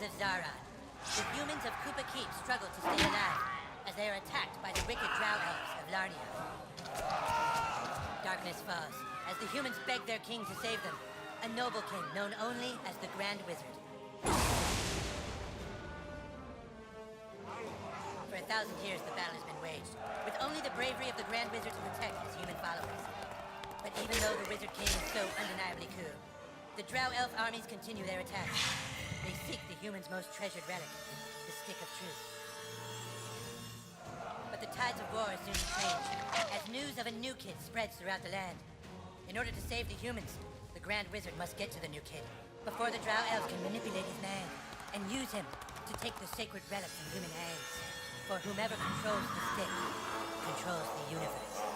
of Zaron. The humans of Koopa Keep struggle to stay alive as they are attacked by the wicked drow elves of Larnia. Darkness falls as the humans beg their king to save them, a noble king known only as the Grand Wizard. For a thousand years, the battle has been waged, with only the bravery of the Grand Wizard to protect his human followers. But even though the Wizard King is so undeniably cool, the Drow Elf armies continue their attack. They seek the humans' most treasured relic, the Stick of Truth. But the tides of war soon change, as news of a new kid spreads throughout the land. In order to save the humans, the Grand Wizard must get to the new kid before the Drow Elves can manipulate his mind and use him to take the sacred relic from human hands. For whomever controls the stick controls the universe.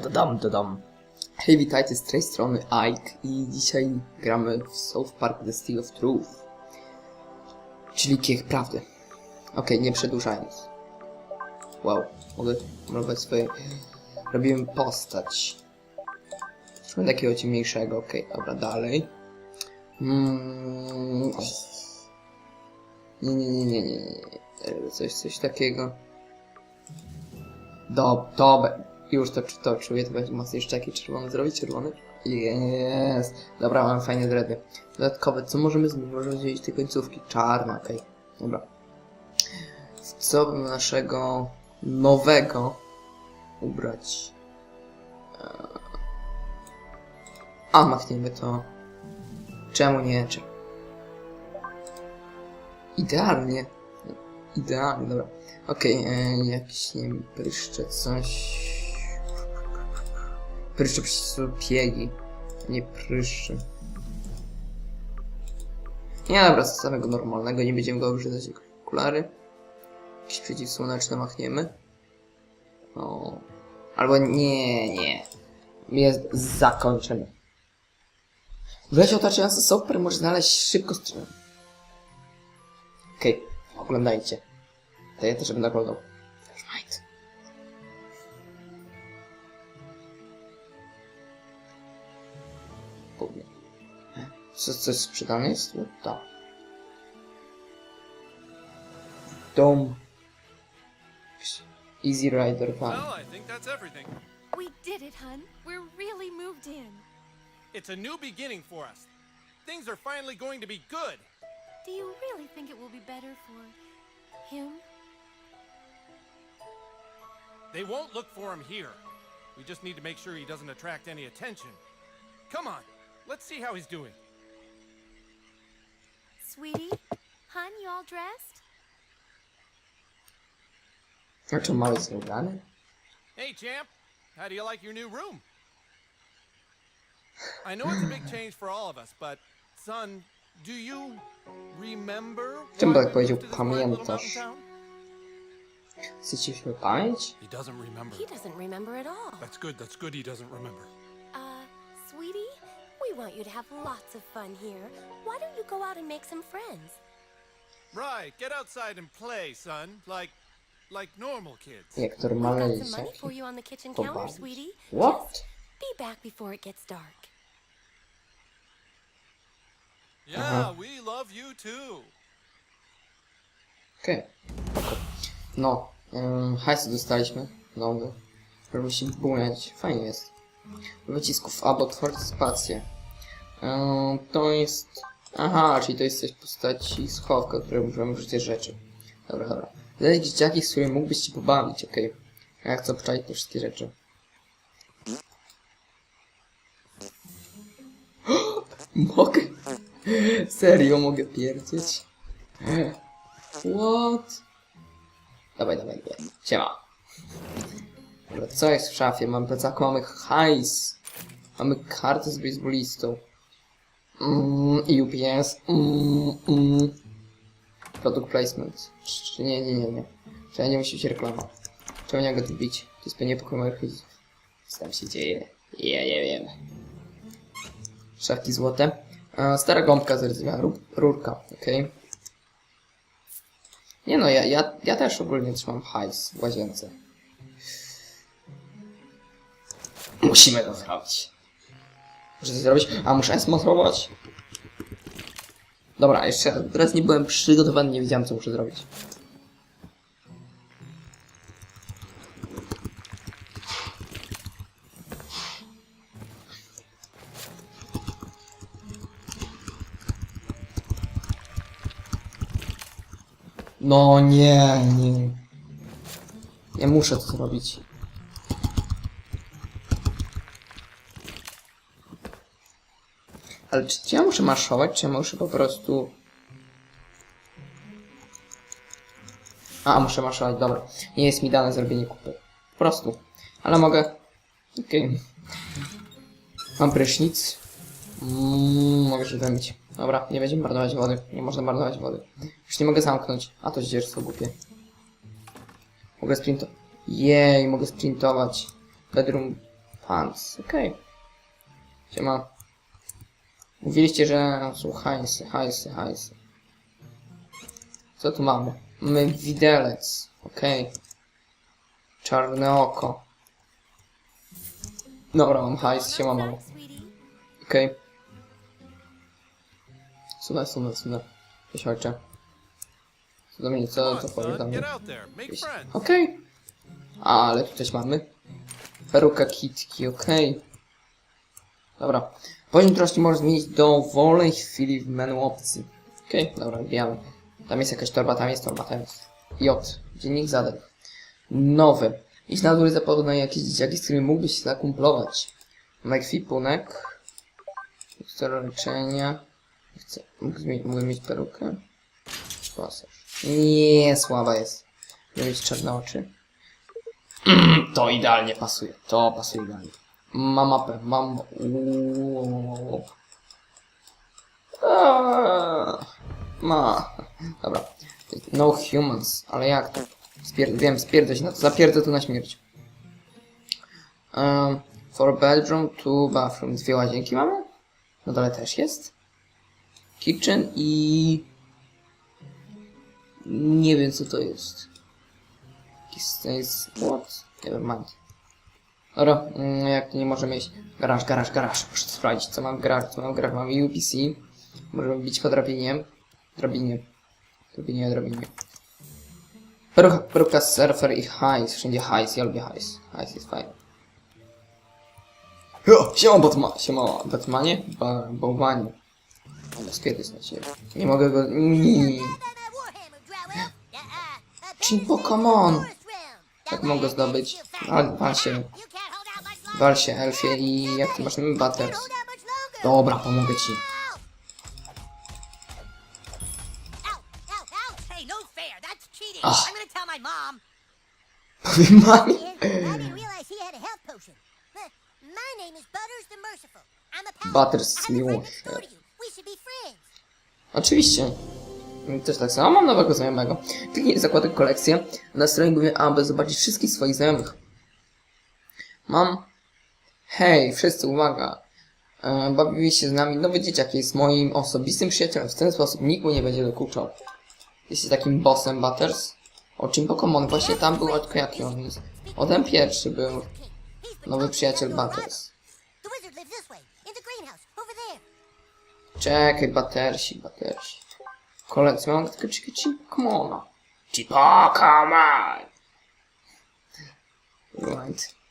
Dodam, dodam. Hej, witajcie z tej strony Ike i dzisiaj gramy w South Park The Steel of Truth. Czyli kiech prawdy. Okej, nie przedłużając. Wow, mogę malować swoje... Robiłem postać. Szukam takiego ciemniejszego, okej, dobra, dalej. Mm. Nie, nie, nie, nie, nie, nie. Coś, coś takiego. Do, dobra. Już to, to czuję, to będzie mocno jeszcze taki czerwony zrobić, czerwony. Jest. Dobra, mam fajne dredy. Dodatkowe, co możemy zmienić? Możemy zmienić te końcówki. Czarna, okej. Dobra. W Co bym naszego nowego ubrać? Eee. A, machniemy to. Czemu nie? Czemu? Idealnie. Idealnie, dobra. Okej, okay, jakiś, nie wiem, pryszcze, coś... Są piegi, nie pryszcze. Nie, dobra, samego normalnego, nie będziemy go obrzydzać jak okulary. Jakiś przeciwsłoneczny machniemy. O. Albo nie, nie. Jest zakończony. W lesie otaczający super może znaleźć szybko stronę. Okej, okay, oglądajcie. To ja też będę oglądał. Powiem. Co, coś sprzedane jest? No, tak. Dom. Easy Rider Van. Well, I think that's everything. We did it, hun. We're really moved in. It's a new beginning for us. Things are finally going to be good. Do you really think it will be better for him? They won't look for him here. We just need to make sure he doesn't attract any attention. Come on, let's see how he's doing. Sweetie? Hun, you all dressed? Znaczy mały jest ubrany? Hey, champ, how do you like your new room? I know it's a big change for all of us, but son, do you remember? Czemu why tak we powiedział, moved to this pamiętasz? Chcecie pamięć? He doesn't remember. He doesn't remember at all. That's good. That's good. He doesn't remember. Uh, sweetie, we want you to have lots of fun here. Why don't you go out and make some friends? Right. Get outside and play, son. Like, like normal kids. Jak We've got some money for you on the kitchen counter, sweetie. What? Just be back before it gets dark. Yeah, we love you too. Okej. Okay. No. Um, hajsy dostaliśmy. Nowy. Żeby się bujać. Fajnie jest. Do wycisków albo otworzyć spację. Um, to jest... Aha, czyli to jest coś w postaci schowka, które możemy użyć rzeczy. Dobra, dobra. Znaleźć dzieciaki, z którymi mógłbyś się pobawić, okej. Okay. Ja chcę obczaić te wszystkie rzeczy. Mogę? Serio mogę pierdzieć? What? Dawaj, dawaj, dawaj. Siema. Dobra, co jest w szafie? Mam plecaku, mamy hajs. Mamy kartę z baseballistą. Mm, UPS. Mm, mm. Product placement. Czy nie, nie, nie, nie. Ja nie musi być reklama. Czemu nie mogę tu bić? To jest pewnie pokój moich. Co tam się dzieje? Ja nie wiem. Szafki złote. Stara gąbka z rdzeniem. Rurka, okej. Nie no, ja, ja, ja też ogólnie trzymam hajs w łazience. Musimy to zrobić. Muszę to zrobić? A muszę smontować? Dobra, jeszcze raz. Nie byłem przygotowany, nie wiedziałem co muszę zrobić. No nie, nie. Ja muszę to zrobić. Ale czy, ja muszę marszować, czy ja muszę po prostu... A, muszę marszować, dobra. Nie jest mi dane zrobienie kupy. Po prostu. Ale mogę... Okej. Mam prysznic. Mm, mogę się zamieć. Dobra, nie będziemy marnować wody. Nie można marnować wody. Już nie mogę zamknąć. A to zdzierstwo głupie. Mogę sprintować. Jej, mogę sprintować. Bedroom pants. Okej. Okay. Siema. Mówiliście, że są hajsy, hajsy, hajsy. Co tu mamy? Mamy widelec. Okej. Okay. Czarne oko. Dobra, mam hajs, mamo. sweetie. Okej. Okay. Sunę, sunę, sunę. Cześć ojcze. Co do mnie, co to powie do mnie? Okej. Ale tu coś mamy. Peruka kitki, okej. Dobra. Poziom troski możesz zmienić dowolnej chwili w menu opcji. Okej, dobra, wbijamy. Tam jest jakaś torba, tam jest torba, tam jest. J. Dziennik zadań. Nowy. Idź na dół i zapoznaj na jakieś dzieciaki, z którymi mógłbyś się zakumplować. Mam ekwipunek. Mikstura leczenia. Chcę, mogę mieć perukę. Pasaż. Nie, słaba jest. Mogę mieć czarne oczy. To idealnie pasuje. To pasuje idealnie. Mam mapę, mam... Uuu. Aaa. Ma. Dobra. No humans, ale jak to? Wiem, spierdzę się na to. Zapierdzę to na śmierć. Um, for bedroom, two bathroom. Dwie łazienki mamy? Na dole też jest. Kitchen i... Nie wiem co to jest. Jakiś jest... What? Never mind. Dobra, mm, jak nie możemy iść. Garaż, garaż, garaż. Muszę sprawdzić co mam w garażu, co mam w garażu. Mamy UPC. Możemy bić po drabinie. Drabinie. Drabinie, drabinie. Peruka surfer i hajs. Wszędzie hajs, ja lubię hajs. Hajs jest fajny. Jo, siema Batman, siema Batmanie, ba, Bałwanie. Ale spierdys na ciebie. Nie mogę go... Nie. Chin Pokémon! Jak mogę zdobyć? Ale wal się. Wal się, Elfie i jak ty masz na Butters? Dobra, pomogę ci. Mom. Powiem mamie. Butters miłość. Oczywiście. Też tak samo. Mam nowego znajomego. Kliknij zakładek kolekcję na stronie głównej A, aby zobaczyć wszystkich swoich znajomych. Mam... Hej, wszyscy, uwaga. E, bawili się z nami nowy dzieciak, jest moim osobistym przyjacielem. W ten sposób nikt mu nie będzie dokuczał. Jesteś takim bossem Butters? O czym Pokémon? Właśnie tam był od jaki on jest. O ten pierwszy był. Nowy przyjaciel Butters. Czekaj, Buttersi, Buttersi. Kolekcja, mam tylko ci, ci Pokemona. Ci Pokemon! Right.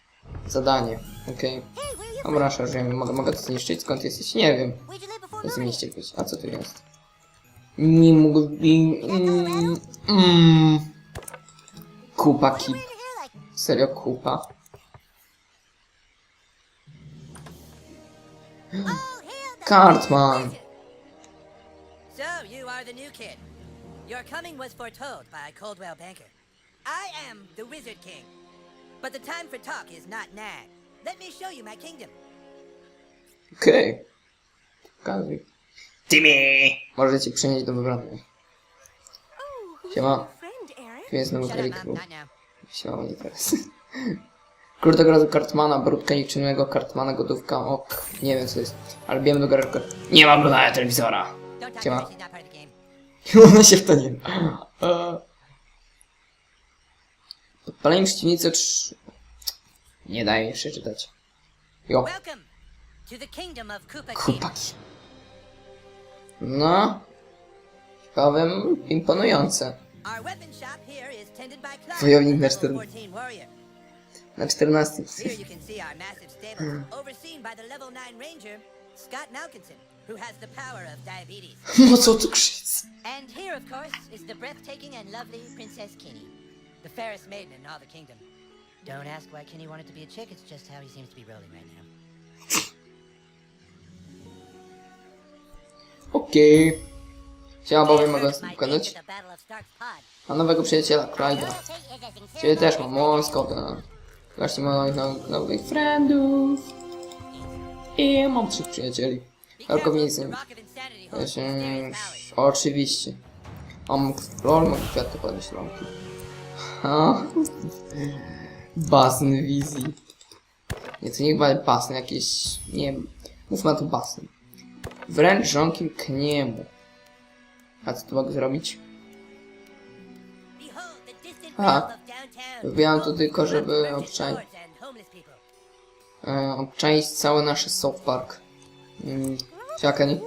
Zadanie, okej. You Dobra, szarżujemy. Mogę, mogę to zniszczyć? Skąd jesteś? Nie wiem. Moving? mieście być. A co tu jest? Nie mógł... Mm, kupa kip. Serio, kupa. Cartman. So, you are the new kid. Your coming was foretold by Coldwell Banker. I am the Wizard King. But the time for talk is not now. Let me show you my kingdom. Okej. Pokazuj. Timmy! Możecie przynieść do wybranej. Oh, Siema. your friend, Eric? Kim jest nowy Shut up, Erik Mom. był? Not now. Siema, nie teraz. Król tego razu Kartmana, brudka niczymnego Kartmana, gotówka, ok, nie wiem co jest. Ale bijemy do garażu. Nie ma oglądania telewizora. Siema. Ona się w to nie... Eee, Palenie przeciwnicy trz... Nie daje mi przeczytać. Jo, chłopaki. No. Powiem, imponujące. Wojownik na level cztern- 14 warrior. Na 14. Here you can see our massive stable, overseen by the level 9 ranger, Scott Malkinson, who has the power of diabetes. Mocą cukrzycy. And here, of course, is the breathtaking and lovely Princess Kinney, the fairest maiden in all the kingdom. Don't ask why Kinney wanted to be a chick, it's just how he seems to be rolling right now. Okej. Chciałem bowiem mogę First, my pokazać. A nowego przyjaciela, Clyda. Ciebie też mam, o, Scotta. Właśnie mam nowych, nowych friendów. I mam trzech przyjacieli. Alkoholizm. powers. Oczywiście. Mam lol, mogę kwiaty podnieść rąki. Basen wizji. Nie, to niech będzie basen, jakieś... Nie wiem. Mówmy tu basen. Wręcz żonkiem k niemu. A co tu mogę zrobić? Aha. downtown. Wybieram to tylko, to żeby obczaić. E, obczaić cały nasz South Park. Mm, Siakani.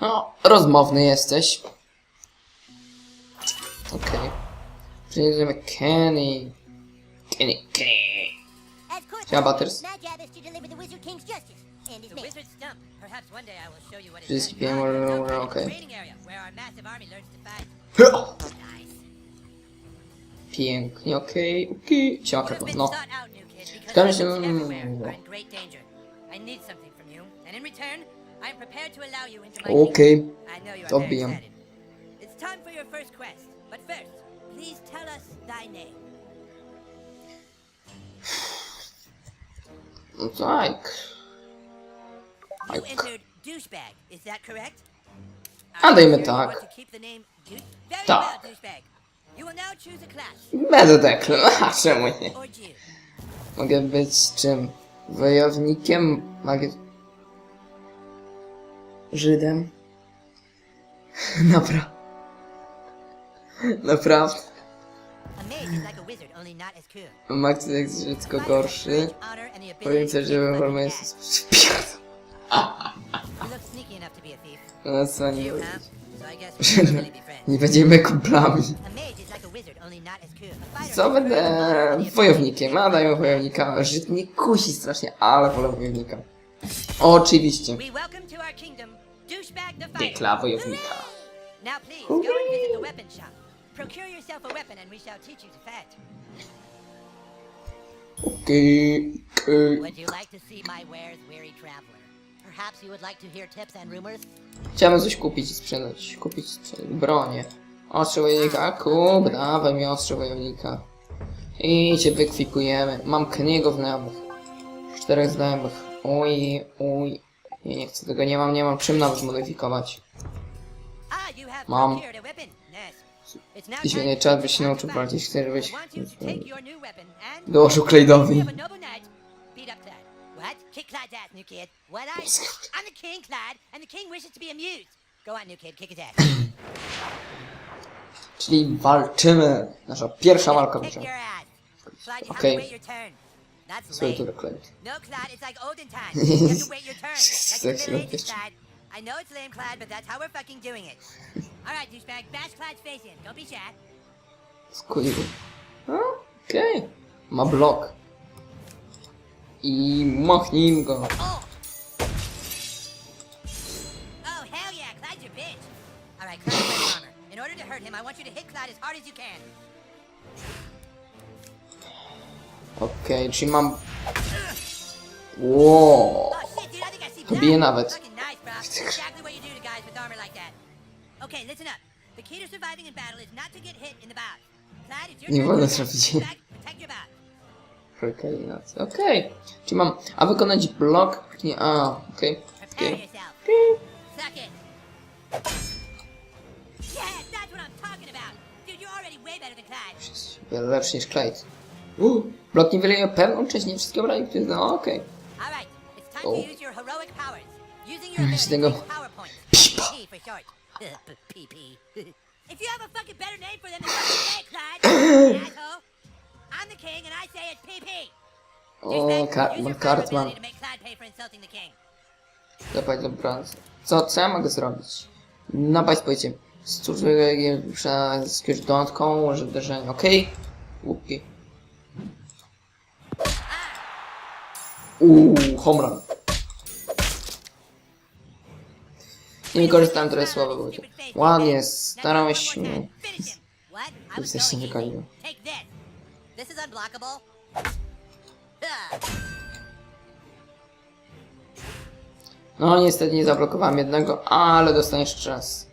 No, rozmowny jesteś. Okej. Okay. Przyjedziemy Kenny. Kenny, Kenny. As court Yeah, Butters. my job is to deliver the Wizard King's justice and his The men. wizard stump. Perhaps one day I will show you what it Just does. be more- Ah, it's more located in okay. the training area where our massive army learns to fight. Nice. Pięknie, okej, okej. You Siaka, have been no. sought out, new kid, because Zgadzam się, humans mm, everywhere are no. in great danger. I need something from you, and in return, I am prepared to allow you into my Okej. kingdom. I know you are To very bijam. excited. It's time for your first quest, but first, please tell us thy name. No tak. You Ike. entered douchebag, is that correct? A, dajmy tak. Tak. Będę. A czemu nie? Mogę być czym? Wojownikiem? Mogę... Żydem? Napra... cool. Max jest dziecko Combines gorszy. Powiem to że butt jest... thief. No co nie powiedzieć. Nie będziemy kumplami. Fighter Co będę wojownikiem? A dajmy wojownika. Żyd mnie kusi strasznie, ale wolę wojownika. Oczywiście. Dekla wojownika. Now please go and visit the weapon shop. Procure yourself a weapon, and we shall teach you to fight. Would you like to see my wares, weary traveler? Perhaps you would like to hear tips and rumors. Chciałem coś kupić i sprzedać. Kupić i sprzedać. Bronię. Ostrze wojownika. Kup, dawaj mi ostrze wojownika. I cię wykwikujemy. Mam Kniego znajomych. Czterech znajomych. Oj, oj. Nie, nie chcę tego, nie mam, nie mam czym nawet zmodyfikować. Ah, you have Mom. procured a weapon. Nice. It's now Jeśli time nie for trzeba to się nauczył bardziej, and dołożył Claydowi. have a noble knight. Beat up Clyde. What? Kick Clyde's ass, new kid. What I do? I'm the king, Clyde, and the king wishes to be amused. Go on, new kid, kick his ass. Czyli walczymy. Nasza pierwsza walka. Clyde, you Okay. have to wait your turn. That's Słuchaj, lame. tu Clay. No, Clyde, Middle Ages, bitch. Clyde. I know it's lame, Clyde, but that's how we're fucking doing it. All right, douchebag, bash Clyde's face in. Don't be shy. Skulił. Okej. Okay. Ma blok. I machnij go. Oh! Oh, hell yeah, Clyde's your bitch. All right, Clyde wears armor. In order to hurt him, I want you to hit Clyde as hard as you can. Okej, czyli mam... Wow. Oh shit, dude, I think I see To blood. bije nawet. Okay, listen up. The key to surviving in battle is not to get hit in the bout. Clyde, it's your Nie wolno. Back, Protect your. Okej. Czyli mam... A wykonać blok... Nie, a, okej. Prepare Okej. yourself. Suck it. Yeah, that's what I'm talking about. Dude, you're already way better than Clyde. Jest wiele lepszy niż Clyde. Uh, blok niewiele pewną część nie wszystkie obrali, które no okej. All right, it's time Oh. to use your heroic powers. Using your ability z tego-. Pipa. P for short. PP. If you have a fucking better name for them than fucking say it, Clyde, asshole. I'm the king and I say it's PP. O, Cartman. Zapaść do brązu. Co, co ja mogę zrobić? Napaść powiecie. Stłuczę przez jakąś dodatką, może uderzenie. Okej. Łupi. Uuu, home run. Nie wykorzystałem trochę słowa, bo ładnie, starałeś się. Jesteś unblockable. Ah. No niestety nie zablokowałem jednego, ale dostaniesz czas.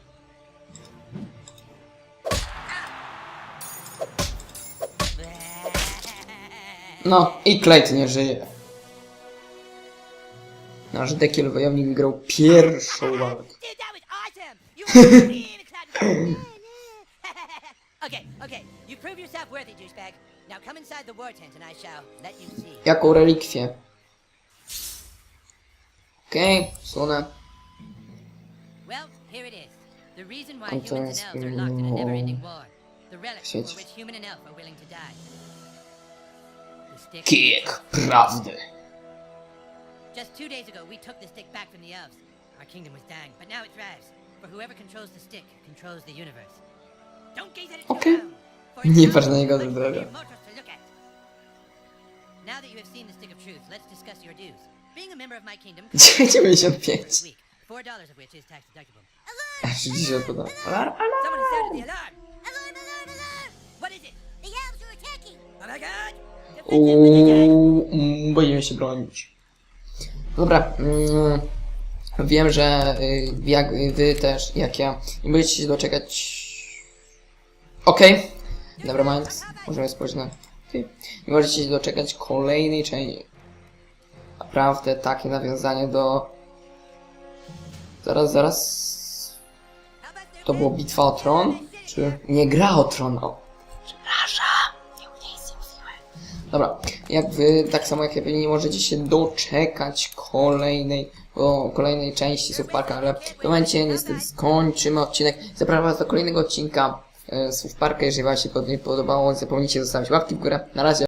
No i Clayton nie żyje. Nasz dekiel wojownik wygrał pierwszą walkę. Jaką relikwię? Okej, okay, in a. The stick. Kijek prawdy. Just two days ago, we took the stick back from the elves. Our kingdom was dying, but now it thrives. For whoever controls the stick controls the universe. Don't gaze at it too long, for it's Nie now patrz na niego much za for drogo. mere mortals to look at. Now that you have seen the stick of truth, let's discuss your dues. Being a member of my kingdom, comes with 95. a week, four dollars of which is tax deductible. Aż ci się podoba. Alarm, alarm. Someone has sounded the alarm. Alarm, alarm, alarm! What is it? The elves are attacking! Oh my god! Defend them with. Uuu, boimy się bronić. Dobra, mm, wiem, że y, jak wy też, jak ja, nie będziecie się doczekać... Okej, okay. mind, możemy spojrzeć na... Okay. Nie możecie się doczekać kolejnej części. Naprawdę takie nawiązanie do... Zaraz, zaraz... To było bitwa o tron? Czy... Nie, gra o tron, o. Dobra, jak wy, tak samo jak ja pewnie nie możecie się doczekać kolejnej, o, kolejnej części South Parka, ale w momencie niestety skończymy odcinek. Zapraszam was do kolejnego odcinka e, South Parka, jeżeli wam się pod- podobało, nie zapomnijcie zostawić łapki w górę. Na razie.